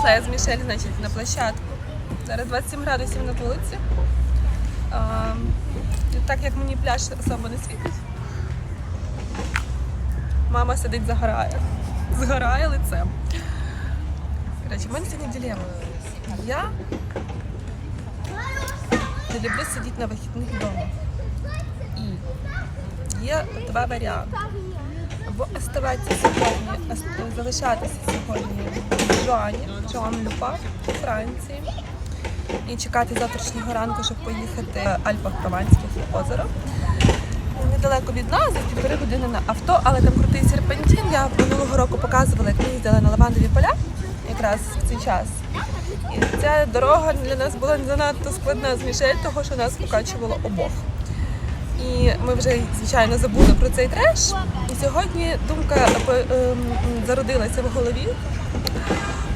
Вийшла я з Мішель, значить, на площадку. Зараз 27 градусів на вулиці. А, так як мені пляж особо не світить. Мама сидить, загорає. Згорає лицем. Коротше, в мене сьогодні дилема. Я не люблю сидіти на вихідних вдома. І є два варіанти. Або оставатися сьогодні, залишатися сьогодні в Жуані, Жуан Люпа у Франції. І чекати завтрашнього ранку, щоб поїхати в Альпах Прованських озеро. Недалеко від нас, десь півтори години на авто, але там крутий серпантин. Я минулого року показувала, як ми їздили на лавандові поля якраз в цей час. І ця дорога для нас була занадто складна з Мішель, того що нас покачувало обох. І ми вже, звичайно, забули про цей треш. І сьогодні думка ем, зародилася в голові,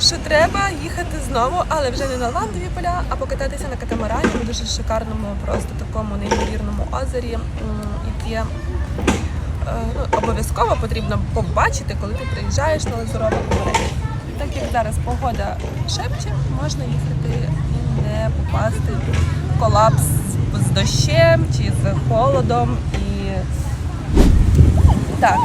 що треба їхати знову, але вже не на ландові поля, а покататися на катамарані на дуже шикарному, просто такому неймовірному озері, яке е, ну, обов'язково потрібно побачити, коли ти приїжджаєш на Лазурове море. Так як зараз погода шепче, можна їхати і не попасти в колапс з дощем чи з холодом. І так,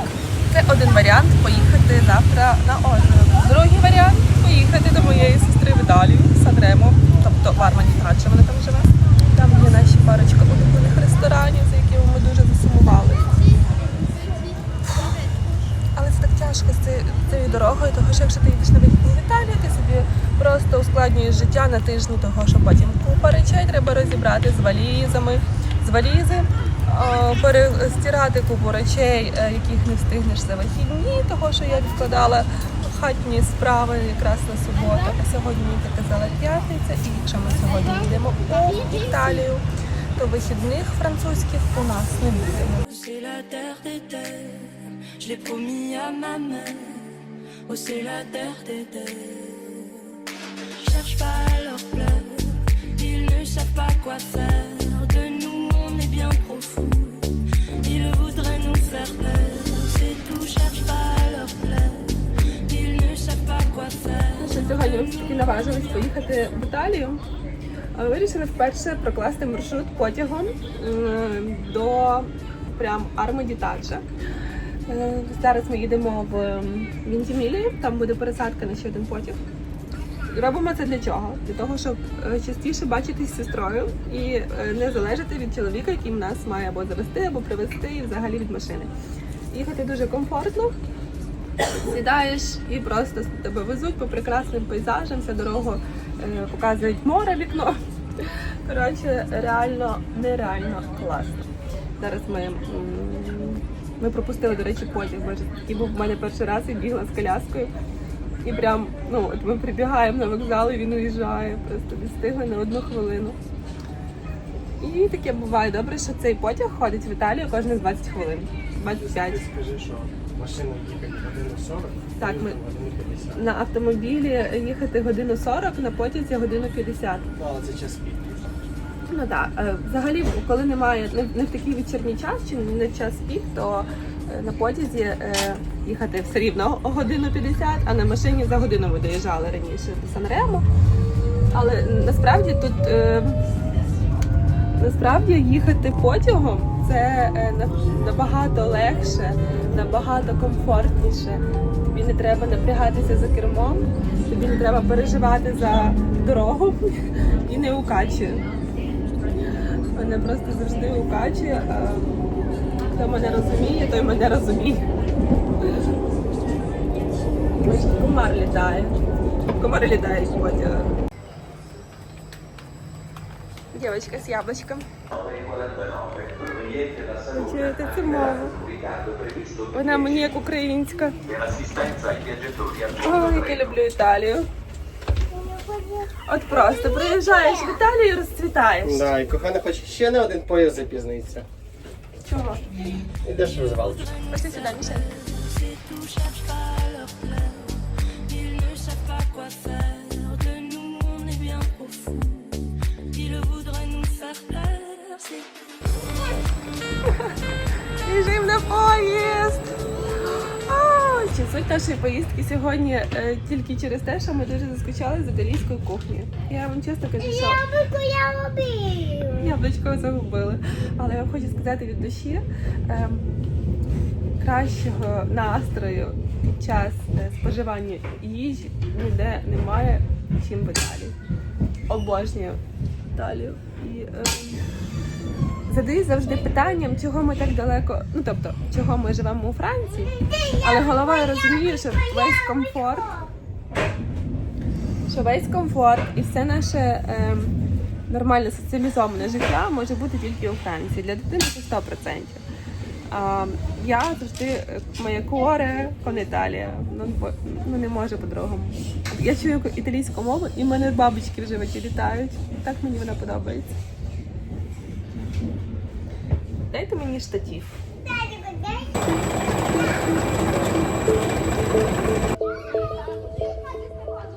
це один варіант поїхати завтра на озеро. Другий варіант поїхати до моєї сестри в Італію, Санремо, тобто в Армані Тача вона там живе. Там є наші парочка улюблених ресторанів, за якими ми дуже засумували. Тяжко з цією, дорогою, тому що якщо ти їдеш на вихідні в Італію, ти собі просто ускладнюєш життя на тижні, того що потім купа речей треба розібрати з валізами, з валізи, перестирати купу речей, е, яких не встигнеш за вихідні, того що я відкладала хатні справи якраз на суботу. А сьогодні я казала п'ятниця, і якщо ми сьогодні їдемо у Італію, то вихідних французьких у нас не буде. Je l'ai promis à ma mère. Oh, c'est la terre des terres. Cherche pas à leur plaire, ils ne savent pas quoi faire. De nous, on est bien trop fous. Ils voudraient nous faire peur, c'est tout. Cherche pas à leur plaire, ils ne savent pas quoi faire. Що сьогодні ми все-таки наважились поїхати в Італію. Але Вирішили вперше прокласти маршрут потягом м, до прям Армаді Таджа. Е, Зараз ми їдемо в Вінтімілію, там буде пересадка на ще один потяг. Робимо це для чого? Для того, щоб е, частіше бачитись з сестрою і е, не залежати від чоловіка, який нас має або завести, або привезти, і взагалі від машини. Їхати дуже комфортно, сідаєш і просто тебе везуть по прекрасним пейзажам, вся дорогу е, показують море вікно. Коротше, реально, нереально класно. Зараз ми, ми пропустили, до речі, потяг, бо такий був в мене перший раз і бігла з коляскою. І прям, ну, от ми прибігаємо на вокзал, і він уїжджає, просто не встигли на одну хвилину. І таке буває добре, що цей потяг ходить в Італію кожних 20 хвилин. 25. Скажи, що машина їхати годину 40, Так, ми годину 50. на автомобілі їхати годину 40, на потязі годину 50. Ну, але це час пік. Ну так, е, взагалі, коли немає не, в такий вечірній час чи не час пік, то е, на потязі е, їхати все рівно годину 50, а на машині за годину ми доїжджали раніше до Санремо. Але насправді тут насправді їхати потягом це набагато легше, набагато комфортніше. Тобі не треба напрягатися за кермом, тобі не треба переживати за дорогу і не укачує. Мене просто завжди укачує. Хто мене розуміє, той мене розуміє. Комар літає. Комари літають з потяга. Дівчинка з яблучком. Чуєте цю мову? Вона мені як українська. Ой, я люблю Італію. От просто приїжджаєш в Італію і розцвітаєш. Да, і кохана хоче ще на один поїзд запізниться. Чого? Ідеш в розвалку. Пошли сюди, Мішель. Біжим на поїзд. Суть нашої поїздки сьогодні е, тільки через те, що ми дуже заскучали з італійською кухнею. Я вам чесно кажу, що Яблуко я робив. яблучко загубили. Але я вам хочу сказати від душі е, кращого настрою під час е, споживання їжі ніде немає, чим в Італії. Обожнюю Італію. І, е, задаю завжди питанням, чого ми так далеко, ну тобто, чого ми живемо у Франції, але головою розумію, що весь комфорт, що весь комфорт і все наше е, нормальне соціалізоване життя може бути тільки у Франції. Для дитини це 100%. А, я завжди е, моє коре кон Італія. Ну, ну не може по-другому. Я чую італійську мову, і в мене бабочки в животі літають. Так мені вона подобається. Дайте мені штатів.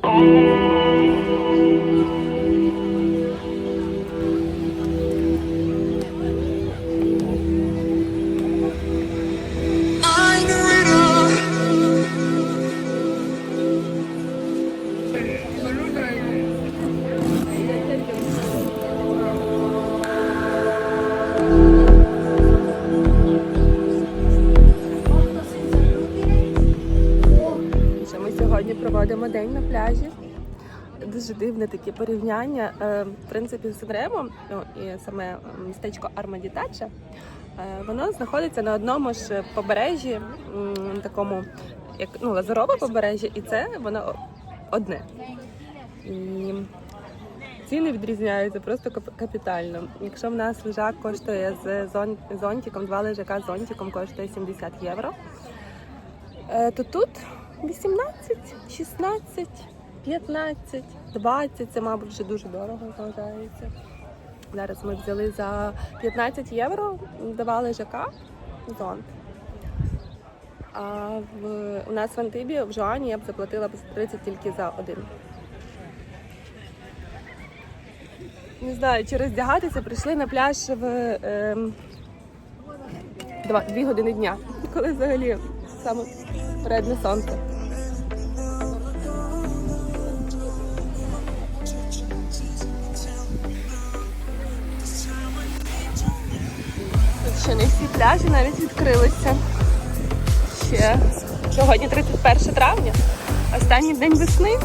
Що проводимо день на пляжі. Дуже дивне таке порівняння. Е, В принципі, з Ремом, ну і саме містечко Армадітача, е, воно знаходиться на одному ж побережжі, такому як ну, лазурове побережжя, і це воно одне. І ціни відрізняються просто капітально. Якщо в нас лежак коштує з зон- зонтиком, два лежака з зонтиком коштує 70 євро. Е, то тут 18, 16, 15, 20, це, мабуть, вже дуже дорого вважається. Зараз ми взяли за 15 євро, давали ЖК зонт. А в, у нас в Антибі, в Жуані я б заплатила 30 тільки за один. Не знаю, чи роздягатися, прийшли на пляж в ем, два, дві години дня, коли взагалі саме передне сонце. Ще не всі пляжі навіть відкрилися. Ще сьогодні 31 травня, останній день весни.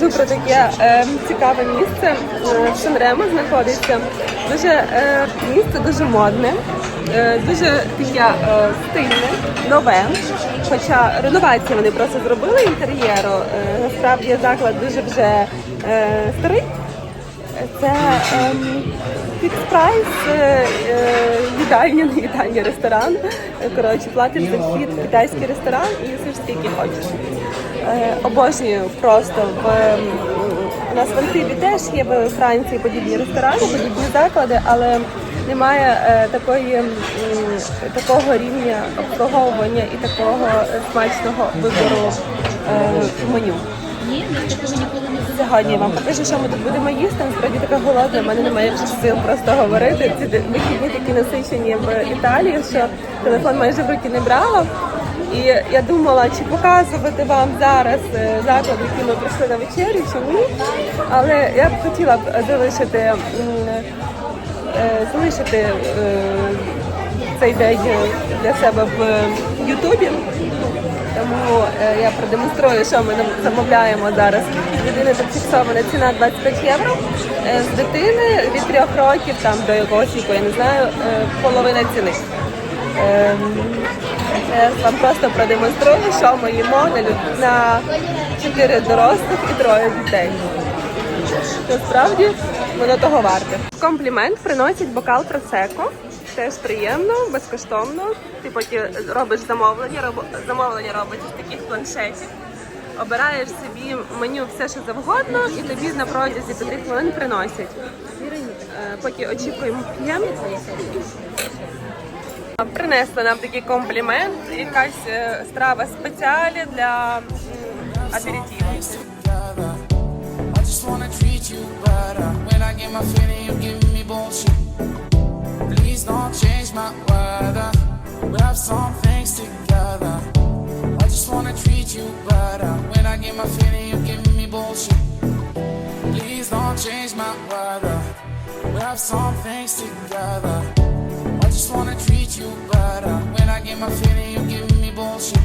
Скажу про таке е, цікаве місце. Е, В Шенремо знаходиться дуже е, місце дуже модне, е, дуже таке е, стильне, нове. Хоча реновацію вони просто зробили інтер'єру. Е, насправді заклад дуже вже е, старий. Це ем, фікс прайс, е, е, їдальня, не їдальня, ресторан. Коротше, платиш за вхід китайський ресторан і їсиш скільки хочеш. Е, обожнюю просто в ем, у нас в Антибі теж є в Франції подібні ресторани, подібні заклади, але немає е, такої такого рівня обслуговування і такого смачного вибору е, меню. Сьогодні я вам покажу, що ми тут будемо їсти. Насправді така голодна, в мене немає вже сил просто говорити. Ці вихідні такі насичені в Італії, що телефон майже в руки не брала. І я думала, чи показувати вам зараз е, заклад, який ми прийшли на вечерю, чи ні. Але я б хотіла б залишити, е, залишити е, цей день для себе в Ютубі. Тому я продемонструю, що ми замовляємо зараз. Людини тут ціна 25 євро. З дитини від трьох років там до якогось віку, я не знаю, половина ціни. Я вам просто продемонструю, що ми їмо на, 4 дорослих і троє дітей. Насправді воно того варте. Комплімент приносять бокал просеко. Теж приємно, безкоштовно. Ти потім робиш замовлення, роб... замовлення робиш з таких планшетів. Обираєш собі меню все, що завгодно, і тобі на протязі 5 хвилин приносять. Е, Поки очікуємо п'ємо. Принесли нам такий комплімент, якась е, страва спеціалі для аперитиву. Please don't change my weather. We have some things together. Just wanna treat you better. When I get my feeling, you give me bullshit.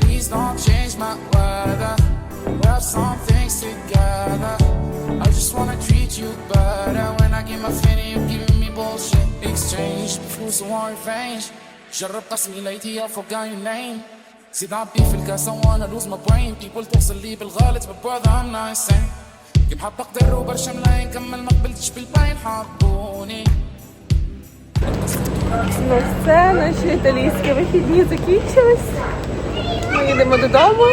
Please don't change my weather. We have some things together. I just wanna treat you better. When I get my feeling, you give me bullshit. Exchange بفلوس وريفينج جرب قسمي ليتي I forgot your name زيد عبي في الكاس I wanna lose my brain People توصل لي بالغلط but brother I'm not insane كيف حاب أقدر وبرشا ملايين كمل ما قبلتش بالباين حبوني Ну все, наші італійські вихідні закінчились. Ми їдемо додому.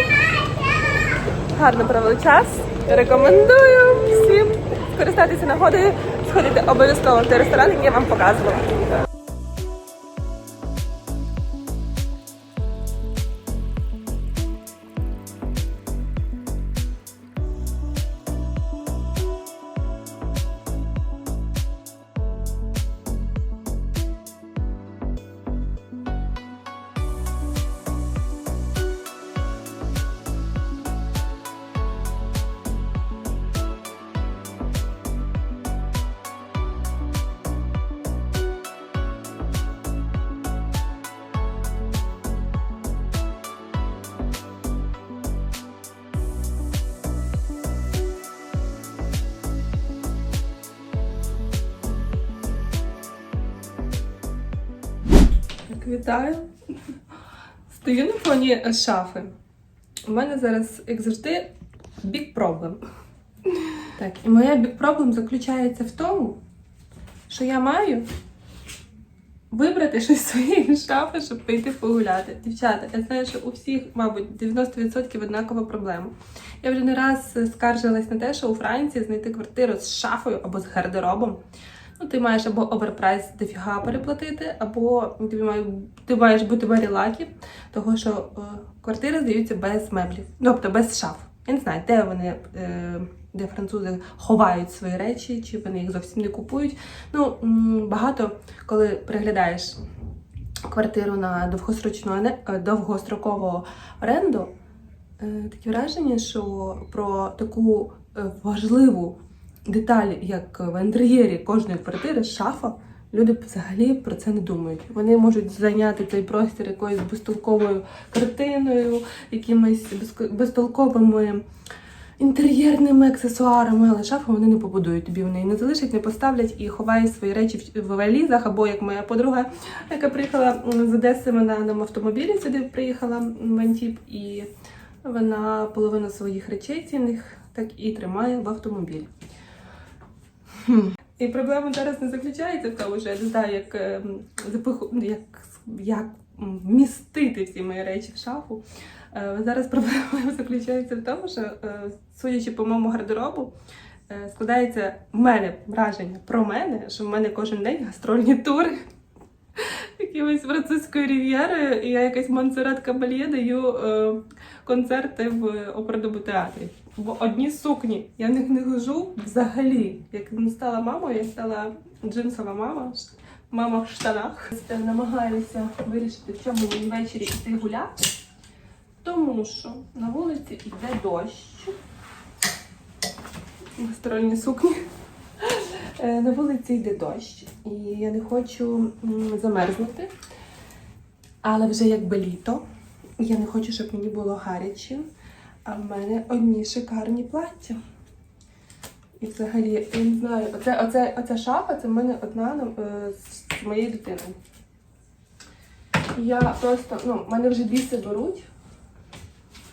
Гарно провели час. Рекомендую всім скористатися нагодою, сходити обов'язково в той ресторан, який я вам показувала. Вітаю. Стою на фоні шафи. У мене зараз, як завжди, big problem. Так, і моя big problem заключається в тому, що я маю вибрати щось з своєї шафи, щоб пойти погуляти. Dівчата, я знаю, що у всіх, мабуть, 90% однакова проблема. Я вже не раз скаржилась на те, що у Франції знайти квартиру з шафою або з гардеробом. Ну, ти маєш або оверпрайс дофіга переплатити, або тобі має, ти маєш бути барілакі, того що е, квартири здаються без меблів, тобто без шаф. Я не знаю, де вони, е, де французи ховають свої речі, чи вони їх зовсім не купують. Ну, багато, коли приглядаєш квартиру на довгосрочну е, довгострокову оренду, е, таке враження, що про таку е, важливу деталь, як в інтер'єрі кожної квартири, шафа, люди взагалі про це не думають. Вони можуть зайняти цей простір якоюсь безтолковою картиною, якимись безтолковими інтер'єрними аксесуарами, але шафу вони не побудують тобі. Вони її не залишать, не поставлять і ховають свої речі в- в валізах, або як моя подруга, яка приїхала з Одеси, вона на автомобілі сюди приїхала в Антіп, і вона половину своїх речей цінних так і тримає в автомобілі. І проблема зараз не заключається в тому, що я не знаю, як, ем, запиху, ну, як, як м, вмістити всі мої речі в шафу. Е, Зараз проблема заключається в тому, що, е, судячи по моєму гардеробу, е, складається в мене враження про мене, що в мене кожен день гастрольні тури. Якимось французькою рів'єрою, і я якась Монсеррат Кабальє даю концерти в оперному театрі. В одні сукні. Я в них не хожу взагалі. Як стала мамою, я стала джинсова мама, мама в штанах. Намагаюся вирішити, в чому мені ввечері йти гуляти, тому що на вулиці йде дощ. Гастрольні сукні. Е, На вулиці йде дощ, і я не хочу замерзнути. Але вже якби літо. Я не хочу, щоб мені було гаряче. А в мене одні шикарні плаття. І взагалі, я не знаю, оце, оце, оця шафа це в мене одна е, з моєю дитиною. Я просто, ну, мене вже біси беруть.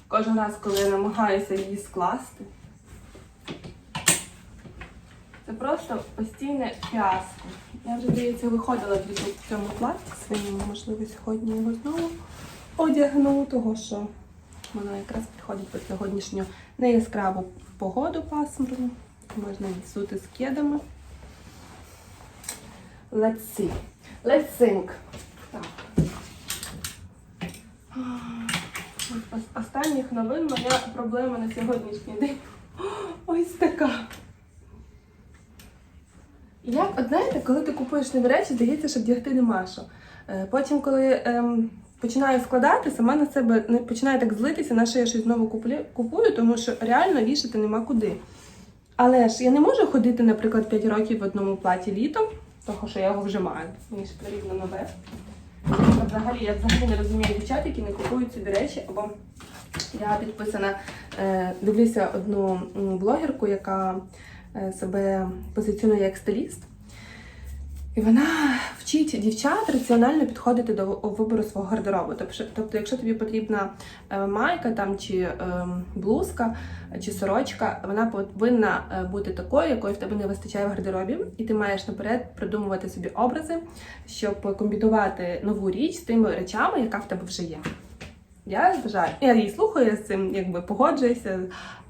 Кожен раз, коли я намагаюся її скласти. Це просто постійне фіаско. Я вже, здається, виходила в цьому платі своєму, можливо, сьогодні його знову одягну, того що воно якраз підходить під сьогоднішню неяскраву погоду пасмурну. Можна відсути з кедами. Let's see. Let's think. Так. Останніх новин моя проблема на сьогоднішній день. Ось така. Як, от знаєте, коли ти купуєш нові речі, здається, що вдягти нема що. Е, Потім, коли ем, починаю складати, сама на себе не починаю так злитися, на що я щось знову купую, тому що реально вішати нема куди. Але ж я не можу ходити, наприклад, 5 років в одному платі літом, того що я його вже маю. Мені ж потрібно нове. Взагалі, я взагалі не розумію дівчат, які не купують собі речі, або я підписана, е, дивлюся одну блогерку, яка е, себе позиціонує як стиліст. І вона вчить дівчат раціонально підходити до вибору свого гардеробу. Тобто, якщо тобі потрібна е, майка там, чи е, блузка, чи сорочка, вона повинна е, бути такою, якої в тебе не вистачає в гардеробі, і ти маєш наперед придумувати собі образи, щоб комбінувати нову річ з тими речами, яка в тебе вже є. Я вважаю, я її слухаю, я з цим якби погоджуюся,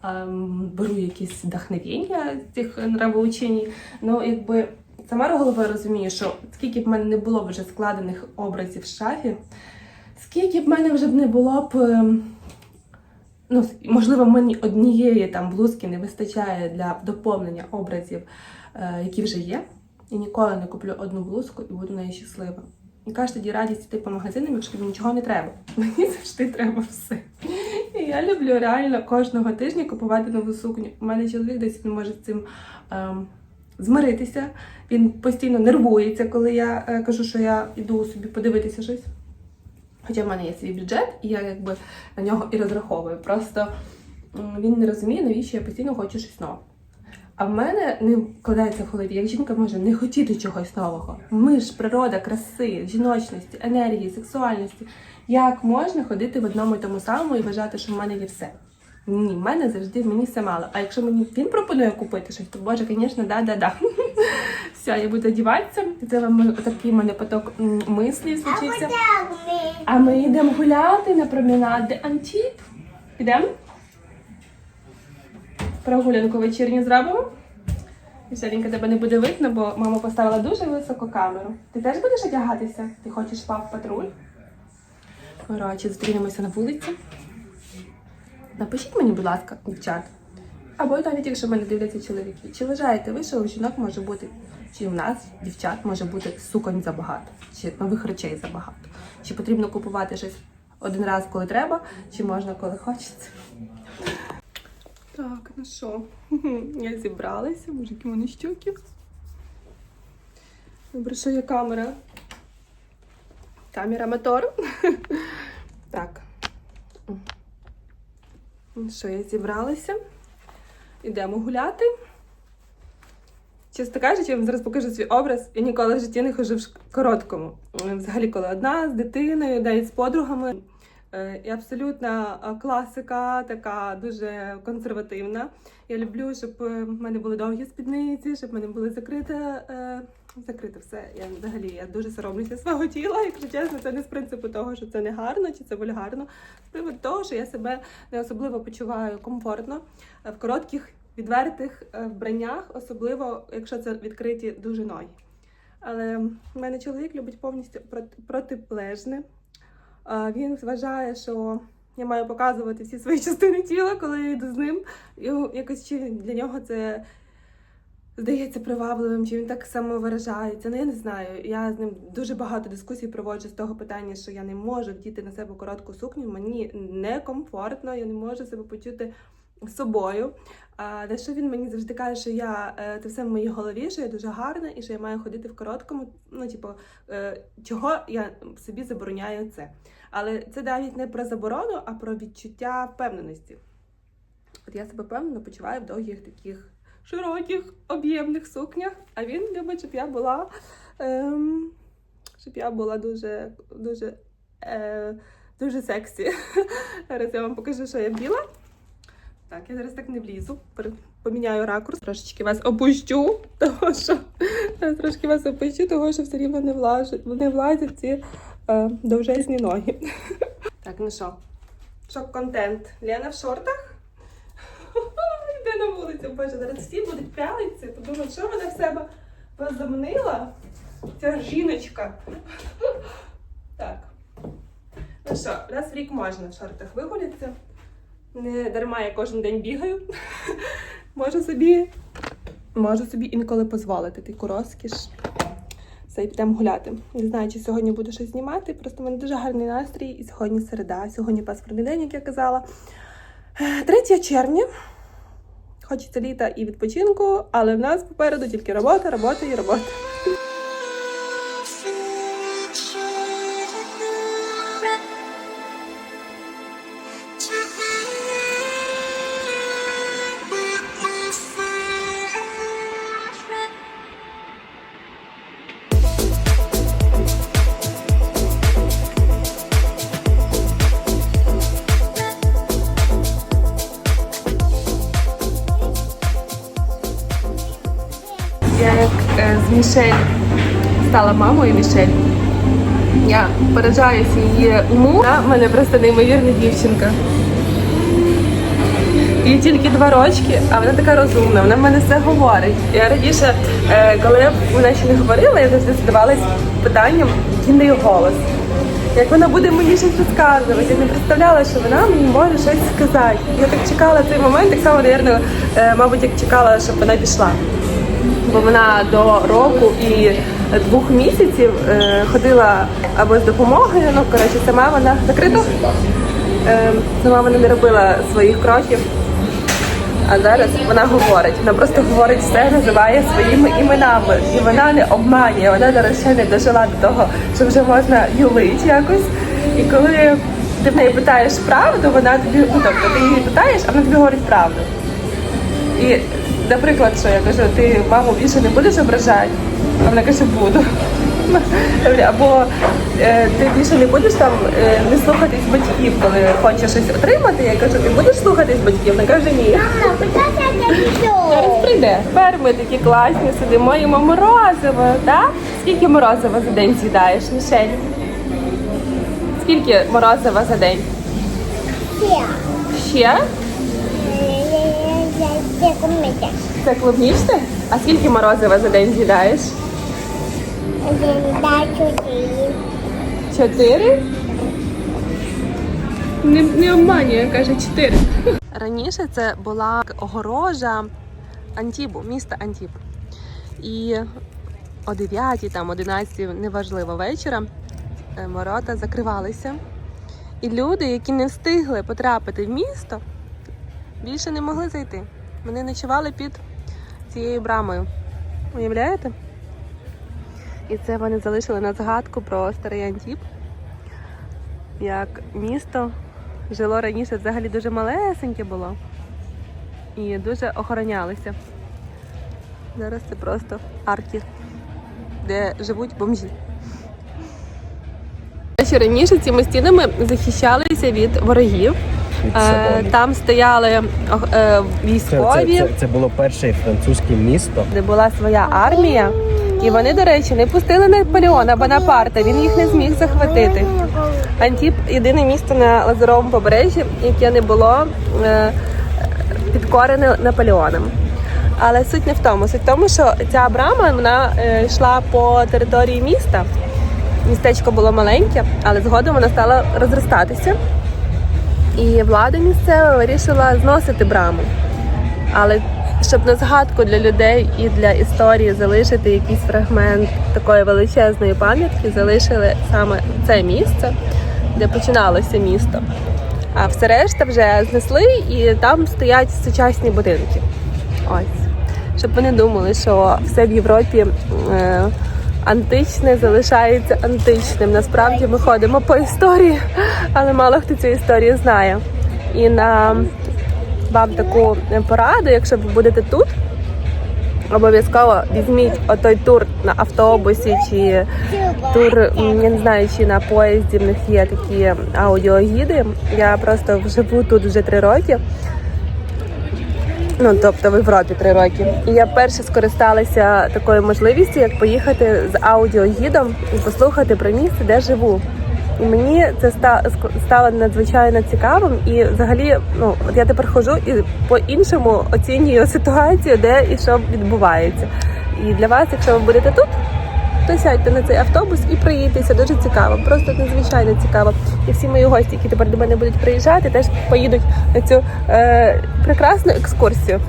ем, беру якісь вдохновення з цих нравоучень. Ну, якби сама головою розумію, що скільки б в мене не було вже складених образів в шафі, скільки б в мене вже не було б. ем, Ну, можливо, мені однієї там блузки не вистачає для доповнення образів, е, які вже є. І ніколи не куплю одну блузку і буду нею щаслива. Яка ж тоді радість йти по магазинам, якщо тобі нічого не треба? Мені завжди треба все. І я люблю реально кожного тижня купувати нову сукню. У мене чоловік десь не може з цим ем, змиритися. Він постійно нервується, коли я е, кажу, що я йду собі подивитися щось. Хоча в мене є свій бюджет, і я якби на нього і розраховую. Просто він не розуміє, навіщо я постійно хочу щось нове. А в мене не вкладається в як жінка може не хотіти чогось нового. Ми ж природа краси, жіночності, енергії, сексуальності. Як можна ходити в одному і тому самому і вважати, що в мене є все? Ні, в мене завжди мені все мало. А якщо мені він пропонує купити щось, то боже, звісно, да-да-да. Все, я буду одіватися. Це вам такий мене поток м, мислів случився. А ми йдемо гуляти на променад де Антіп. Підемо? Прогулянку вечірню зробимо. Веселенька тебе не буде видно, бо мама поставила дуже високу камеру. Ти теж будеш одягатися? Ти хочеш пап патруль? Коротше, зустрінемося на вулиці. Напишіть мені, будь ласка, дівчат. Або навіть якщо мене дивляться чоловіки. Чи вважаєте ви, що у жінок може бути, чи у нас, дівчат, може бути суконь забагато, чи нових речей забагато? Чи потрібно купувати щось один раз, коли треба, чи можна, коли хочеться? Так, ну що, я зібралася, боже, які в мене щоки. Добре, що є камера. Камера мотор. Так. Що, я зібралася. Ідемо гуляти. Чесно кажучи, я вам зараз покажу свій образ. Я ніколи в житті не хожу в короткому. Взагалі, коли одна з дитиною, і з подругами. Е, І абсолютна е, класика, така дуже консервативна. Я люблю, щоб е, в мене були довгі спідниці, щоб в мене були закрите, е, закрите все. Я взагалі я дуже соромлюся свого тіла, якщо чесно, це не з принципу того, що це не гарно чи це вульгарно. З приводу того, що я себе не особливо почуваю комфортно е, в коротких, відвертих е, вбраннях, особливо якщо це відкриті дуже ноги. Але в мене чоловік любить повністю протиплежне. Він вважає, що я маю показувати всі свої частини тіла, коли я йду з ним. І якось чи для нього це здається привабливим, чи він так само виражається. Ну я не знаю. Я з ним дуже багато дискусій проводжу з того питання, що я не можу вдіти на себе коротку сукню. Мені некомфортно, я не можу себе почути собою. На що він мені завжди каже, що я е, це все в моїй голові, що я дуже гарна і що я маю ходити в короткому. Ну, типу, е, чого я собі забороняю це. Але це навіть не про заборону, а про відчуття впевненості. От я себе впевнено почуваю в довгих таких широких, об'ємних сукнях, а він любить, щоб я була. Ем, щоб я була дуже, дуже, е, дуже сексі. Зараз я вам покажу, що я вділа. Так, я зараз так не влізу. Поміняю ракурс. Трошечки вас опущу, того що трошки вас опущу, того що все рівно не влазять, не влазять ці е, довжезні ноги. Так, ну що? Шок-контент. Лена в шортах. Йде на вулицю, боже, зараз всі будуть пялитися, подумають, що вона в себе позамнила. Ця жіночка. Так. Ну що, раз в рік можна в шортах вигулятися. Не дарма я кожен день бігаю. Можу собі, можу собі інколи дозволити таку розкіш. Все, і підемо гуляти. Не знаю, чи сьогодні буду щось знімати. Просто в мене дуже гарний настрій. І сьогодні середа. Сьогодні пасмурний день, як я казала. Е, 3 червня. Хочеться літа і відпочинку, але в нас попереду тільки робота, робота і робота. Мішель стала мамою Мішель. Я поражаюся її уму. Вона в мене просто неймовірна дівчинка. Їй тільки два рочки, а вона така розумна, вона в мене все говорить. Я раніше, е, коли вона ще не говорила, я завжди задавалась питанням, який неї голос. Як вона буде мені щось розказувати, я не представляла, що вона мені може щось сказати. Я так чекала цей момент, так само, е, мабуть, як чекала, щоб вона пішла бо вона до року і двох місяців е, ходила або з допомогою. Ну коротше, сама вона закрито. Е, сама вона не робила своїх кроків. А зараз вона говорить. Вона просто говорить все, називає своїми іменами. І вона не обманює. Вона зараз ще не дожила до того, що вже можна юлити якось. І коли ти в неї питаєш правду, вона тобі, ну тобто ти її питаєш, а вона тобі говорить правду. І, наприклад, що я кажу, ти маму більше не будеш ображати, а вона каже, буду. Або е, ти більше не будеш там е, не слухатись батьків, коли хочеш щось отримати. Я кажу, ти будеш слухатись батьків? Вона каже, ні. Мама? Зараз прийде. Тепер ми такі класні сидимо, їмо морозиво, так? Скільки морозива за день з'їдаєш, Мішель? Скільки морозива за день? Все. Ще? Це клубнічне? А скільки морозива за день з'їдаєш? Чудив. Чотири? Не, не обманює, каже чотири. Раніше це була огорожа Антібу, міста Антіб. І о 9, там, 11, неважливо вечора, е, ворота закривалися. І люди, які не встигли потрапити в місто, більше не могли зайти. Вони ночували під цією брамою. Уявляєте? І це вони залишили на згадку про старий Антіп. Як місто жило раніше взагалі дуже малесеньке було і дуже охоронялися. Зараз це просто арки, де живуть бомжі. Ще раніше цими стінами захищалися від ворогів. Е, Там стояли е, військові Це, це, це було перше французьке місто. де була своя армія. І вони, до речі, не пустили Наполеона Бонапарта, він їх не зміг захватити. Антіп єдине місто на Лазуровому побережжі, яке не було е, підкорене Наполеоном. Але суть не в тому. Суть в тому, що ця брама вона йшла по території міста. Містечко було маленьке, але згодом вона стала розростатися. І влада місцева вирішила зносити браму. Але щоб на згадку для людей і для історії залишити якийсь фрагмент такої величезної пам'ятки, залишили саме це місце, де починалося місто. А все решта вже знесли і там стоять сучасні будинки. Ось. Щоб вони думали, що все в Європі е, античне залишається античним. Насправді ми ходимо по історії, але мало хто цю історію знає. І на вам таку пораду, якщо ви будете тут, обов'язково візьміть отой тур на автобусі чи тур, я не знаю, чи на поїзді в них є такі аудіогіди. Я просто живу тут вже три роки. Ну, тобто в Європі три роки. І я перше скористалася такою можливістю, як поїхати з аудіогідом і послухати про місце, де живу. І мені це стало надзвичайно цікавим. І взагалі, ну от я тепер ходжу і по-іншому оцінюю ситуацію, де і що відбувається. І для вас, якщо ви будете тут, то сядьте на цей автобус і приїдьтеся. Дуже цікаво, просто надзвичайно цікаво. І всі мої гості, які тепер до мене будуть приїжджати, теж поїдуть на цю е, прекрасну екскурсію.